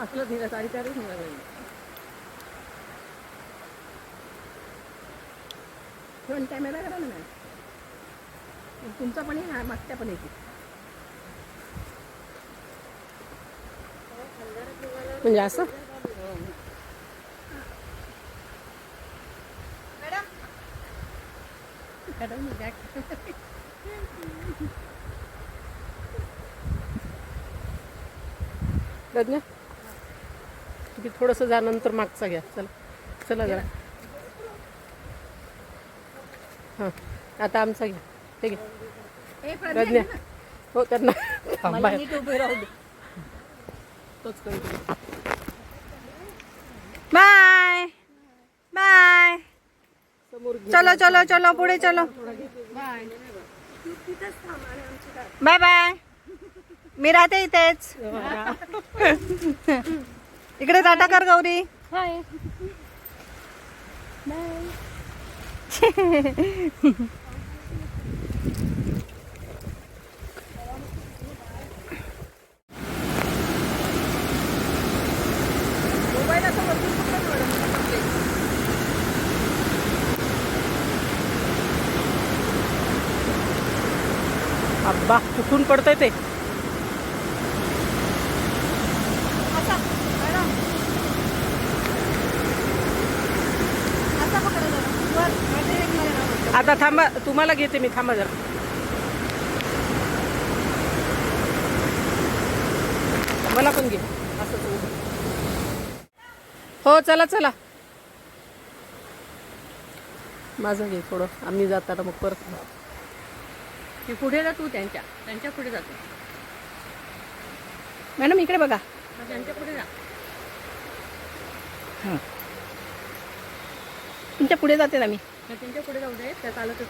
असलं निघा साडेचारच निघालं फ्रंट कॅमेरा करा ना तुमचा पण आहे मागच्या पण येते म्हणजे असं? मॅडम. तुम्ही थोडंसं जा नंतर मागचा घ्या. चला चला जरा. हां आता आमचा घ्या. हे घ्या. प्रज्ञा हो त्यांना. थांबा. मला नीट उभे राहू दे. तोच करू बाय. बाय. चलो चलो चलो पुढे चलो. बाय. Bye bye. मी राहते इथेच. इकडे टाटा कर गौरी हाय. अब्बा कुठून पडतंय ते असा मॅडम असा पकडा जरा. वर माझ्या एक मध्ये राहा. आता थांबा तुम्हाला घेते मी थांबा जरा. मला पण घे. हो चला चला. माझं घे थोडं. आम्ही जाताना मग परत पुढे जा तू त्यांच्या. त्यांच्या पुढे जातो. मॅडम इकडे बघा. त्यांच्या पुढे जा. तुमच्यापुढे जाते ना मी. मग त्यांच्या पुढे जाऊ दे त्यात आलं तर.